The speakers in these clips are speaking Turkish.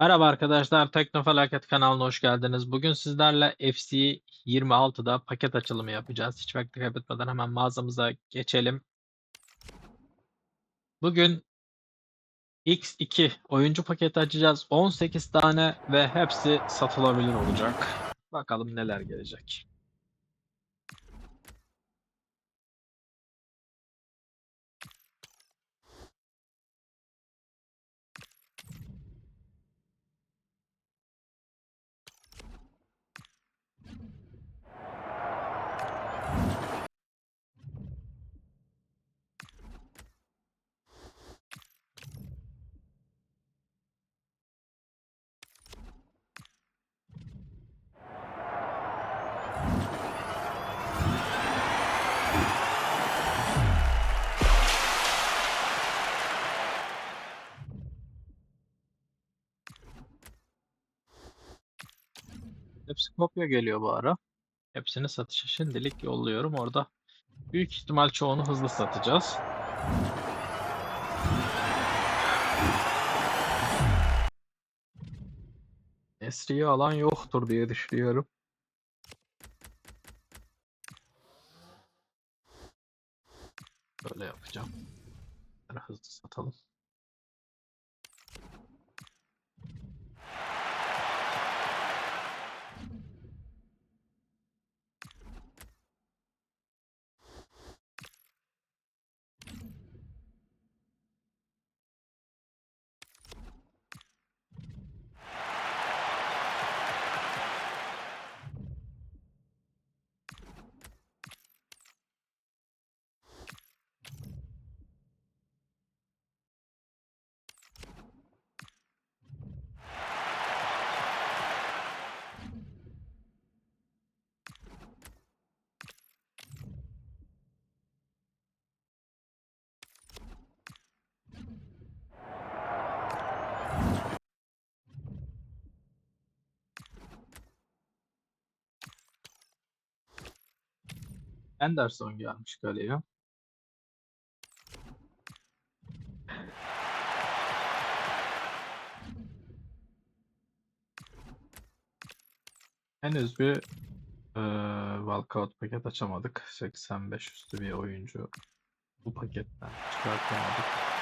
Merhaba arkadaşlar, Teknofelaket kanalına hoş geldiniz. Bugün sizlerle FC 26'da paket açılımı yapacağız. Hiç vakit kaybetmeden hemen mağazamıza geçelim. Bugün X2 oyuncu paketi açacağız. 18 tane ve hepsi satılabilir olacak. Bakalım neler gelecek. Hepsi kopya geliyor bu ara. Hepsini satışa şimdilik yolluyorum. Orada büyük ihtimal çoğunu hızlı satacağız. Esri'yi alan yoktur diye düşünüyorum. Böyle yapacağım. Hızlı satalım. Anderson gelmiş kaleye. Henüz bir eee walkout paket açamadık. 85 üstü bir oyuncu bu paketten çıkartamadık.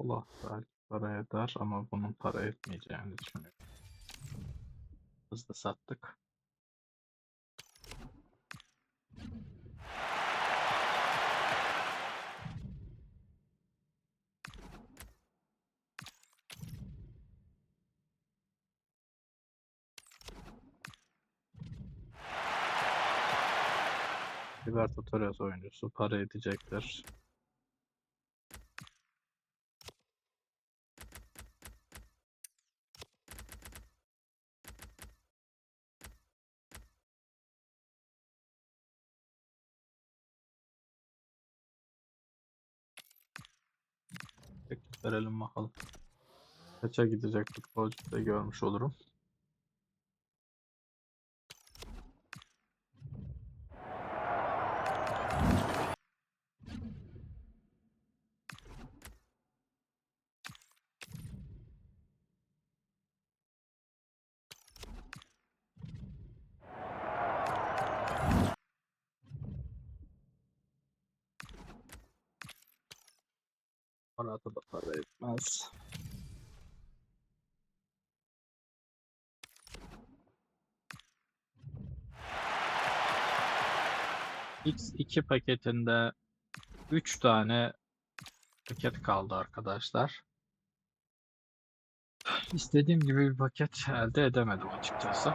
Allah belki para eder ama bunun para etmeyeceğini düşünüyorum. Hızlı sattık. Libertadores oyuncusu para edecektir. Verelim bakalım. Kaça gidecek futbolcu da görmüş olurum. Parada da para etmez. X2 paketinde 3 tane paket kaldı arkadaşlar. İstediğim gibi bir paket elde edemedim açıkçası.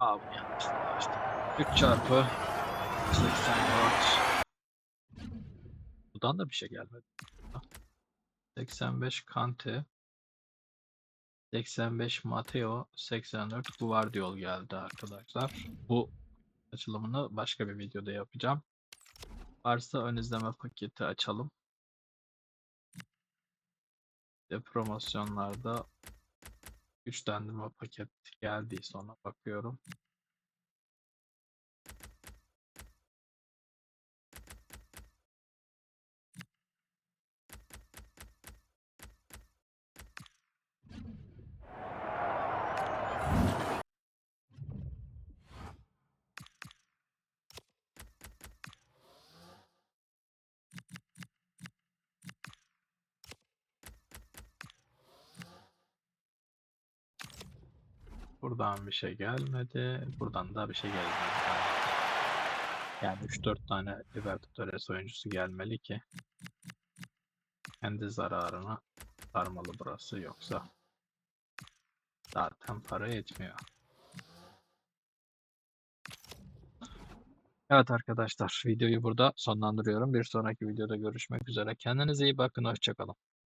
Yanlışlıkla açtım. 3 çarpı 84. Buradan da bir şey gelmedi. 85 Kante. 85 Mateo. 84 Guardiol geldi arkadaşlar. Bu açılımını başka bir videoda yapacağım. Varsa ön izleme paketi açalım. De promosyonlarda güçlendirme paket geldiyse ona bakıyorum. Buradan bir şey gelmedi. Buradan da bir şey gelmedi. Yani 3-4 tane Libertadores oyuncusu gelmeli ki kendi zararına sarmalı burası yoksa zaten para yetmiyor. Evet arkadaşlar videoyu burada sonlandırıyorum. Bir sonraki videoda görüşmek üzere. Kendinize iyi bakın. Hoşçakalın.